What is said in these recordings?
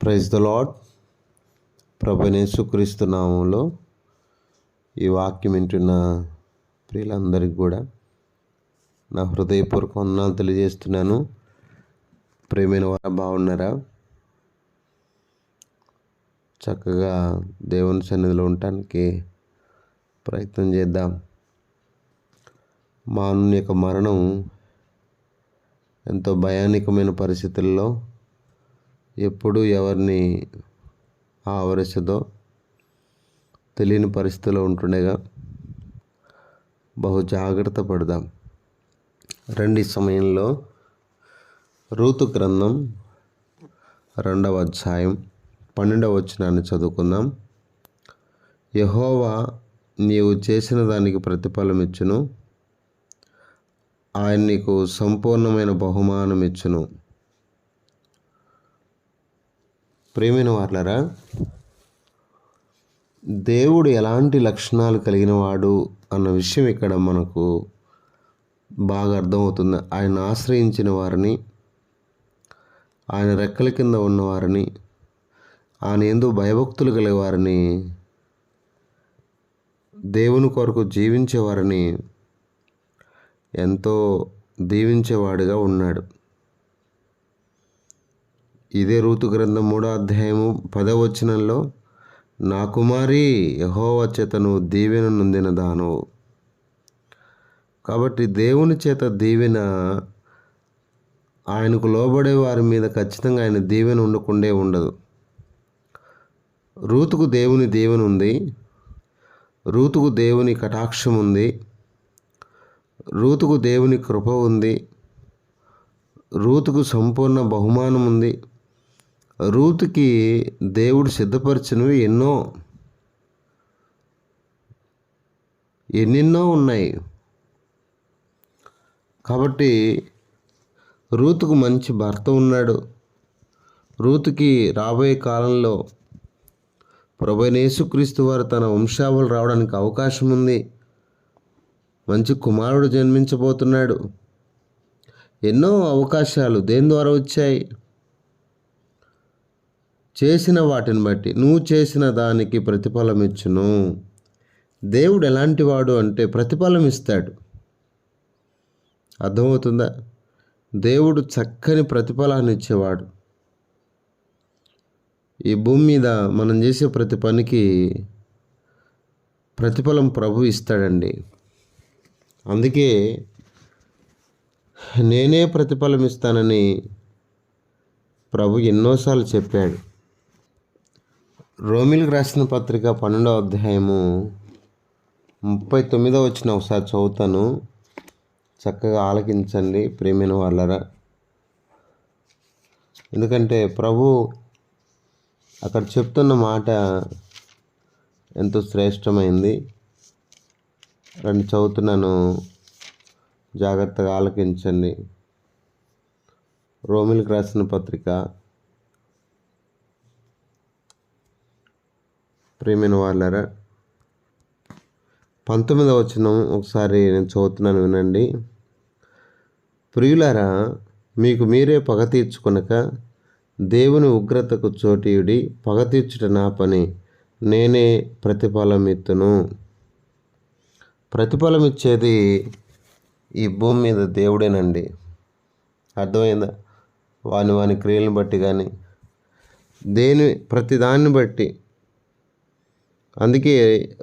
Praise the lord ప్రభునేసుక్రీస్తు నామంలో ఈ వాక్యం వింటున్న ప్రియులందరికీ కూడా నా హృదయపూర్వక వందనాలు తెలియజేస్తున్నాను. ప్రేమైన వారు బాగున్నారా? చక్కగా దేవుని సన్నిధిలో ఉండటానికి ప్రయత్నం చేద్దాం. మానవుని యొక్క మరణం ఎంతో భయానికమైన పరిస్థితుల్లో ఎప్పుడు ఎవరిని ఆవరిస్తుందో తెలియని పరిస్థితిలో ఉంటుండగా బహు జాగ్రత్త పడదాం. రండి సమయంలో రూతు గ్రంథం రెండవ అధ్యాయం పన్నెండవ వచ్చినాన్ని చదువుకుందాం. యహోవా నీవు చేసిన దానికి ప్రతిఫలం ఇచ్చును. ఆయన నీకు సంపూర్ణమైన బహుమానం ఇచ్చును. ప్రేమైన వార్లరా దేవుడు ఎలాంటి లక్షణాలు కలిగిన వాడు అన్న విషయం ఇక్కడ మనకు బాగా అర్థమవుతుంది. ఆయన ఆశ్రయించిన వారిని ఆయన రెక్కల కింద ఉన్నవారిని ఆయన ఎందు భయభక్తులు కలిగే వారిని దేవుని కొరకు జీవించేవారిని ఎంతో దీవించేవాడిగా ఉన్నాడు. ఇదే రూతు గ్రంథం మూడో అధ్యాయము పదవచనంలో నా కుమారి యహోవ చేతను దీవెన నొందిన దాను కాబట్టి దేవుని చేత దీవెన ఆయనకు లోబడే వారి మీద ఖచ్చితంగా ఆయన దీవెన ఉండకుండే ఉండదు. రూతుకు దేవుని దీవెన ఉంది రూతుకు దేవుని కటాక్షం ఉంది రూతుకు దేవుని కృప ఉంది రూతుకు సంపూర్ణ బహుమానం ఉంది. రూతుకి దేవుడు సిద్ధపరిచినవి ఎన్నో. ఎన్నెన్నో ఉన్నాయి. కాబట్టి రూతుకు మంచి భర్త ఉన్నాడు. రూతుకి రాబోయే కాలంలో ప్రభనేసుక్రీస్తు వారు తన వంశావళి రావడానికి అవకాశం ఉంది. మంచి కుమారుడు జన్మించబోతున్నాడు. ఎన్నో అవకాశాలు దేని ద్వారా వచ్చాయి? చేసిన వాటిని బట్టి నువ్వు చేసిన దానికి ప్రతిఫలం ఇచ్చును. దేవుడు ఎలాంటి వాడు అంటే ప్రతిఫలం ఇస్తాడు. అర్థమవుతుందా? దేవుడు చక్కని ప్రతిఫలాన్ని ఇచ్చేవాడు. ఈ భూమి మీద మనం చేసే ప్రతి పనికి ప్రతిఫలం ప్రభు ఇస్తాడండి. అందుకే నేనే ప్రతిఫలం ఇస్తానని ప్రభు ఎన్నోసార్లు చెప్పాడు. రోమిల్కి రాసిన పత్రిక పన్నెండవ అధ్యాయము ముప్పై తొమ్మిదో వచ్చిన ఒకసారి చదువుతాను. చక్కగా ఆలకించండి ప్రేమైన వాళ్ళరా. ఎందుకంటే ప్రభు అక్కడ చెప్తున్న మాట ఎంతో శ్రేష్టమైంది. రెండు చదువుతున్నాను. జాగ్రత్తగా ఆలకించండి. రోమిల్కి రాసిన పత్రిక ప్రేమైన వాళ్ళరా. పంతొమ్మిదవ వచ్చిన ఒకసారి నేను చదువుతున్నాను వినండి. ప్రియులారా మీకు మీరే పగ తీర్చుకొనక దేవుని ఉగ్రతకు చోటీయుడి పగ తీర్చుట నా పని. నేనే ప్రతిఫలం ఇత్తును ప్రతిఫలం ఇచ్చేది ఈ భూమి మీద దేవుడేనండి. అర్థమైందా? వాని వాని క్రియలను బట్టి కానీ దేని ప్రతి దాన్ని బట్టి అందుకే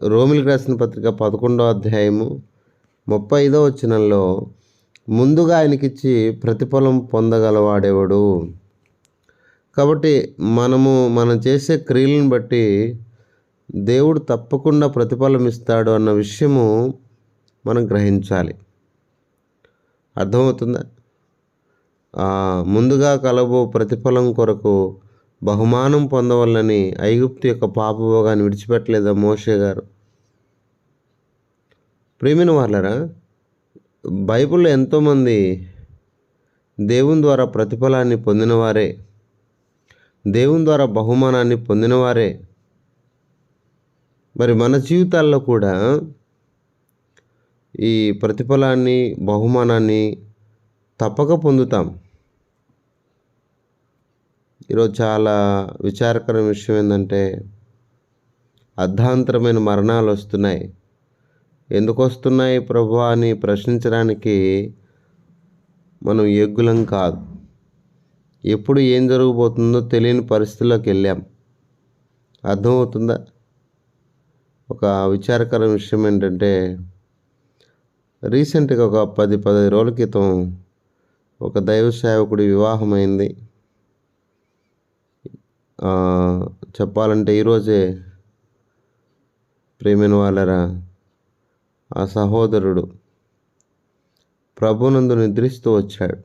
రోమిలకు రాసిన పత్రిక పదకొండో అధ్యాయము ముప్పై ఐదో వచనంలో ముందుగా ఆయనకిచ్చి ప్రతిఫలం పొందగలవాడేవాడు? కాబట్టి మనము మనం చేసే క్రియలను బట్టి దేవుడు తప్పకుండా ప్రతిఫలం ఇస్తాడు అన్న విషయము మనం గ్రహించాలి. అర్థమవుతుందా? ముందుగా కలబో ప్రతిఫలం కొరకు బహుమానం పొందవలని ఐగుప్తు యొక్క పాపభోగాన్ని విడిచిపెట్టలేదా మోషే గారు? ప్రేమిన వాళ్ళరా బైబిల్లో ఎంతోమంది దేవుని ద్వారా ప్రతిఫలాన్ని పొందినవారే దేవుని ద్వారా బహుమానాన్ని పొందినవారే. మరి మన జీవితాల్లో కూడా ఈ ప్రతిఫలాన్ని బహుమానాన్ని తప్పక పొందుతాం. ఈరోజు చాలా విచారకరమైన విషయం ఏంటంటే అర్ధాంతరమైన మరణాలు వస్తున్నాయి. ఎందుకు వస్తున్నాయి ప్రభు అని ప్రశ్నించడానికి మనం యోగ్యులం కాదు. ఎప్పుడు ఏం జరగబోతుందో తెలియని పరిస్థితుల్లోకి వెళ్ళాం. అర్థమవుతుందా? ఒక విచారకర విషయం ఏంటంటే రీసెంట్గా ఒక పది పదిహేను రోజుల క్రితం ఒక దైవ సేవకుడి వివాహం అయింది చెప్పాలంటే ఈరోజే ప్రేమైన వాళ్ళరా? ఆ సహోదరుడు ప్రభునందు నిద్రిస్తూ వచ్చాడు.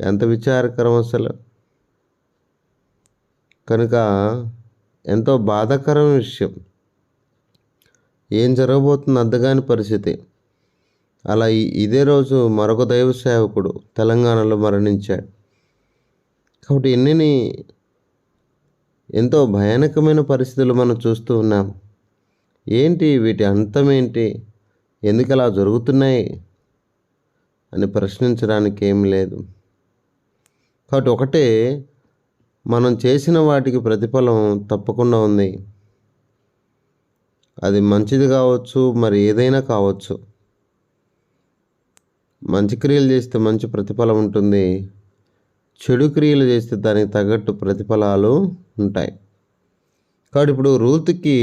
ఎంత విచారకరం అసలు. కనుక ఎంతో బాధాకరమైన విషయం. ఏం జరగబోతుంది అర్థగాని పరిస్థితి. అలా ఇదే రోజు మరొక దైవ సేవకుడు తెలంగాణలో మరణించాడు. కాబట్టి ఎన్ని ఎంతో భయానకమైన పరిస్థితులు మనం చూస్తూ ఉన్నాం ఏంటి వీటి అంతం ఏంటి? ఎందుకు అలా జరుగుతున్నాయి? అని ప్రశ్నించడానికి ఏం లేదు. కాబట్టి ఒకటే మనం చేసిన వాటికి ప్రతిఫలం తప్పకుండా ఉంది. అది మంచిది కావచ్చు మరి ఏదైనా కావచ్చు. మంచి క్రియలు చేస్తే మంచి ప్రతిఫలం ఉంటుంది. చెడు క్రియలు చేస్తే దానికి తగ్గట్టు ప్రతిఫలాలు ఉంటాయి. కాబట్టి ఇప్పుడు రూతుకి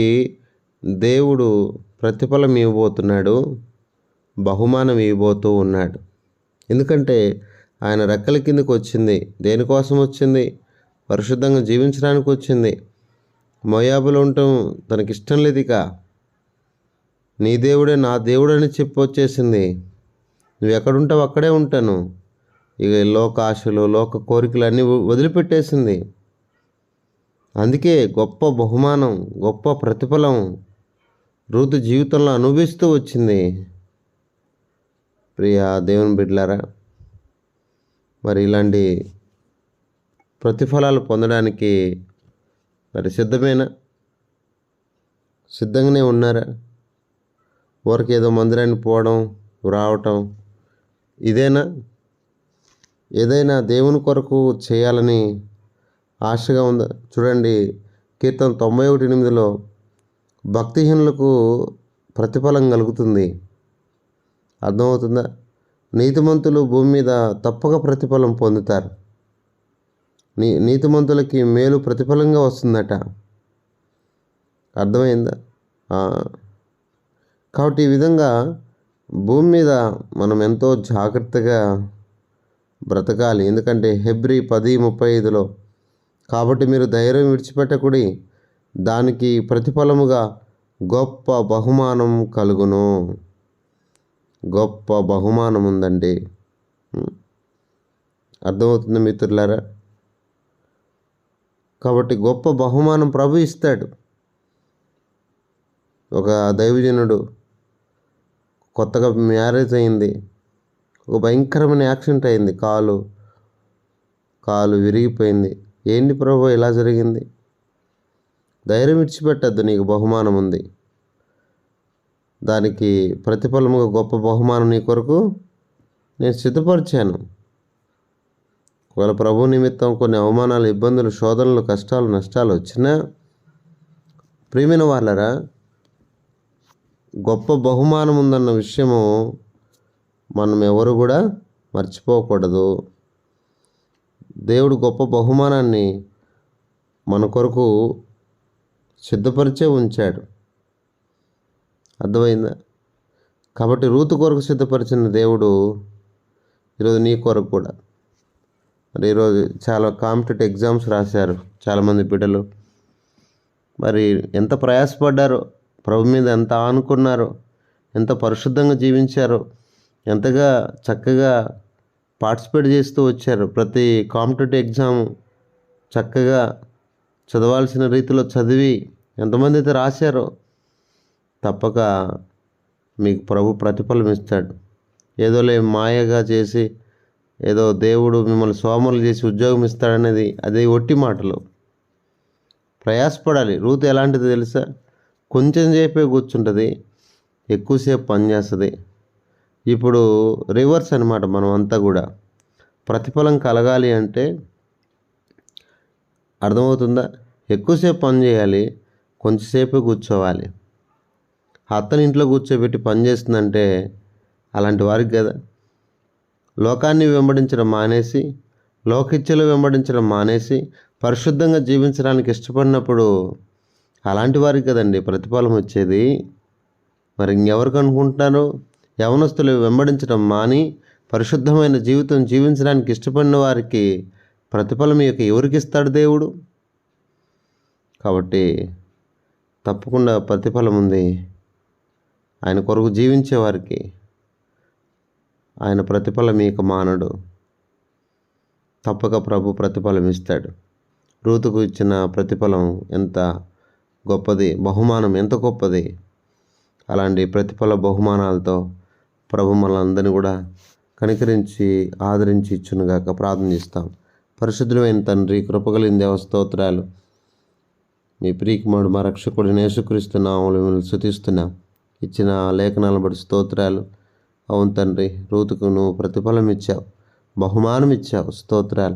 దేవుడు ప్రతిఫలం ఇవ్వబోతున్నాడు బహుమానం ఇవ్వబోతూ ఉన్నాడు. ఎందుకంటే ఆయన రెక్కల కిందకు వచ్చింది దేనికోసం వచ్చింది? పరిశుద్ధంగా జీవించడానికి వచ్చింది. మోయాబులు ఉండటం తనకి ఇష్టం లేదు ఇక నీ దేవుడే నా దేవుడని చెప్పి వచ్చేసింది. నువ్వు ఎక్కడుంటావు అక్కడే ఉంటాను. ఇక లోకాశలు లోక ఆశలు లోక కోరికలు అన్నీ వదిలిపెట్టేసింది. అందుకే గొప్ప బహుమానం గొప్ప ప్రతిఫలం ఋతు జీవితంలో అనుభవిస్తూ వచ్చింది. ప్రియా దేవుని బిడ్డలారా మరి ఇలాంటి ప్రతిఫలాలు పొందడానికి మరి సిద్ధమేనా? సిద్ధంగానే ఉన్నారా? ఊరికి ఏదో మందిరానికి పోవడం రావటం ఇదేనా? ఏదైనా దేవుని కొరకు చేయాలని ఆశగా ఉందా. చూడండి కీర్తన తొంభై ఒకటి ఎనిమిదిలో భక్తిహీనులకు ప్రతిఫలం కలుగుతుంది. అర్థమవుతుందా? నీతిమంతులు భూమి మీద తప్పక ప్రతిఫలం పొందుతారు. నీ నీతిమంతులకి మేలు ప్రతిఫలంగా వస్తుందట. అర్థమైందా? కాబట్టి ఈ విధంగా భూమి మీద మనం ఎంతో జాగ్రత్తగా బ్రతకాలి. ఎందుకంటే హెబ్రి పది ముప్పై ఐదులో కాబట్టి మీరు ధైర్యం విడిచిపెట్టకుడి దానికి ప్రతిఫలముగా గొప్ప బహుమానం కలుగును. గొప్ప బహుమానం ఉందండి. అర్థమవుతుంది మిత్రులారా? కాబట్టి గొప్ప బహుమానం ప్రభు ఇస్తాడు. ఒక దైవజనుడు కొత్తగా మ్యారేజ్ అయింది. ఒక భయంకరమైన యాక్సిడెంట్ అయింది. కాలు కాలు విరిగిపోయింది. ఏంటి ప్రభు ఇలా జరిగింది? ధైర్యం ఇచ్చిపెట్టద్దు నీకు బహుమానం ఉంది. దానికి ప్రతిఫలముగా గొప్ప బహుమానం నీ కొరకు నేను సిద్ధపరిచాను. ఒకవేళ ప్రభు నిమిత్తం కొన్ని అవమానాలు ఇబ్బందులు శోధనలు కష్టాలు నష్టాలు వచ్చినా ప్రియమైన వాళ్ళరా గొప్ప బహుమానం ఉందన్న విషయము మనం ఎవరు కూడా మర్చిపోకూడదు. దేవుడు గొప్ప బహుమానాన్ని మన కొరకు సిద్ధపరిచే ఉంచాడు. అర్థమైందా? కాబట్టి రూతు కొరకు సిద్ధపరిచిన దేవుడు ఈరోజు నీ కొరకు కూడా. మరి ఈరోజు చాలా కాంపిటేటివ్ ఎగ్జామ్స్ రాశారు చాలామంది బిడ్డలు. మరి ఎంత ప్రయాసపడ్డారో ప్రభు మీద ఎంత ఆనుకున్నారో ఎంత పరిశుద్ధంగా జీవించారో ఎంతగా చక్కగా పార్టిసిపేట్ చేస్తూ వచ్చారు. ప్రతి కాంపిటేటివ్ ఎగ్జామ్ చక్కగా చదవాల్సిన రీతిలో చదివి ఎంతమంది అయితే రాశారో తప్పక మీకు ప్రభు ప్రతిఫలం ఇస్తాడు. ఏదోలే మాయగా చేసి ఏదో దేవుడు మిమ్మల్ని సోమలు చేసి ఉద్యోగం ఇస్తాడనేది అది ఒట్టి మాటలు. ప్రయాసపడాలి. రూత్ ఎలాంటిది తెలుసా? కొంచెం సేపే కూర్చుంటుంది ఎక్కువసేపు పని చేస్తుంది. ఇప్పుడు రివర్స్ అనమాట మనం అంతా కూడా. ప్రతిఫలం కలగాలి అంటే అర్థమవుతుందా? ఎక్కువసేపు పని చేయాలి కొంచెంసేపే కూర్చోవాలి. అత్తని ఇంట్లో కూర్చోబెట్టి పని చేస్తుందంటే అలాంటి వారికి కదా. లోకాన్ని వెంబడించడం మానేసి లోకిచ్చలు వెంబడించడం మానేసి పరిశుద్ధంగా జీవించడానికి ఇష్టపడినప్పుడు అలాంటి వారికి కదండి ప్రతిఫలం వచ్చేది. మరి ఇంకెవరికి అనుకుంటున్నారు యవనస్తులు వెంబడించడం మాని పరిశుద్ధమైన జీవితం జీవించడానికి ఇష్టపడిన వారికి ప్రతిఫలం యొక్క ఎవరికి ఇస్తాడు దేవుడు? కాబట్టి తప్పకుండా ప్రతిఫలం ఉంది. ఆయన కొరకు జీవించే వారికి ఆయన ప్రతిఫలం ఇక మానడు. తప్పక ప్రభు ప్రతిఫలం ఇస్తాడు. రూతుకు ఇచ్చిన ప్రతిఫలం ఎంత గొప్పది? బహుమానం ఎంత గొప్పది? అలాంటి ప్రతిఫల బహుమానాలతో ప్రభు మనందరినీ కూడా కనికరించి ఆదరించి ఇచ్చునుగాక ప్రార్థన చేస్తాం. పరిశుద్ధులైన తండ్రి కృపగలిగిన దేవ స్తోత్రాలు. మీ ప్రీకుమారుడు మా రక్షకుడు నేసుక్రీస్తు నామములు మిమ్మల్ని శుతిస్తున్నాం ఇచ్చిన లేఖనాలను బట్టి స్తోత్రాలు. అవును తండ్రి రూతుకు నువ్వు ప్రతిఫలం ఇచ్చావు బహుమానం ఇచ్చావు స్తోత్రాలు.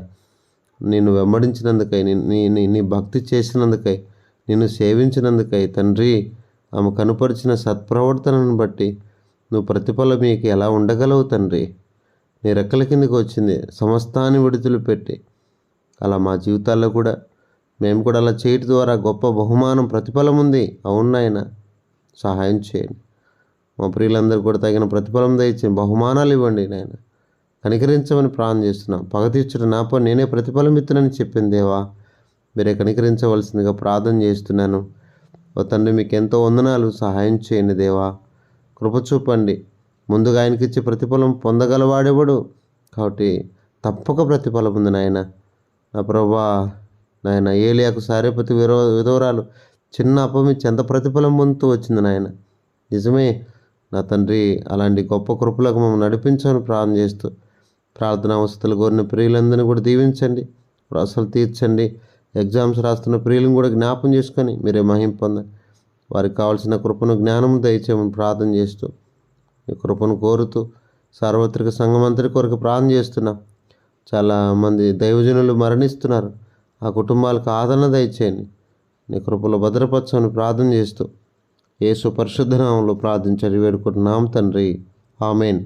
నిన్ను వెంబడించినందుకై నీ నీ- నీ నీ భక్తి చేసినందుకై నిన్ను సేవించినందుకై తండ్రి ఆమె కనుపరిచిన సత్ప్రవర్తనను బట్టి నువ్వు ప్రతిఫలం మీకు ఎలా ఉండగలవు తండ్రి? నీ రెక్కల కిందకి వచ్చింది. సమస్తాన్ని విడుదల పెట్టి. అలా మా జీవితాల్లో కూడా మేము కూడా అలా చేయటం ద్వారా గొప్ప బహుమానం ప్రతిఫలం ఉంది. అవును నాయన సహాయం చేయండి. మా ప్రియులందరూ కూడా తగిన ప్రతిఫలం దయచేయండి. బహుమానాలు ఇవ్వండి నాయన. కనికరించమని ప్రార్థన చేస్తున్నాం. పగ తీర్చుడు నాపై నేనే ప్రతిఫలం ఇస్తున్నానని చెప్పింది దేవా. మీరే కనికరించవలసిందిగా ప్రార్థన చేస్తున్నాను. ఓ తండ్రి మీకు ఎంతో వందనాలు. సహాయం చేయండి దేవా. కృప చూపండి ముందుగా ఆయనకి ఇచ్చే ప్రతిఫలం పొందగలవాడెవడు? కాబట్టి తప్పక ప్రతిఫలం ఉంది నాయన. నా ప్రభా నాయన ఏలియాకు సారేపతి విరో విధవరాలు చిన్న అపమిచ్చి ఎంత ప్రతిఫలం పొందుతూ వచ్చింది నాయన. నిజమే నా తండ్రి అలాంటి గొప్ప కృపలకు మమ్మల్ని నడిపించమని ప్రార్థన చేస్తూ ప్రార్థన అవస్థలు కోరిన ప్రియులందరినీ కూడా దీవించండి ప్రాసలు తీర్చండి ఎగ్జామ్స్ రాస్తున్న ప్రియులను కూడా జ్ఞాపం చేసుకొని మీరే మహిం పొందండి. వారికి కావాల్సిన కృపను జ్ఞానం దయచేయమని ప్రార్థన చేస్తూ ఈ కృపను కోరుతూ సార్వత్రిక సంఘమంత్రి కొరకు ప్రార్థన చేస్తున్నాం. చాలామంది దైవజనులు మరణిస్తున్నారు. ఆ కుటుంబాలకు ఆదరణ దయచేయండి. నీ కృపలో భద్రపరచమని ప్రార్థన చేస్తూ యేసు పరిశుద్ధ నామంలో ప్రార్థించడి. వేడుకుంటున్నాం తండ్రి. ఆమెన్.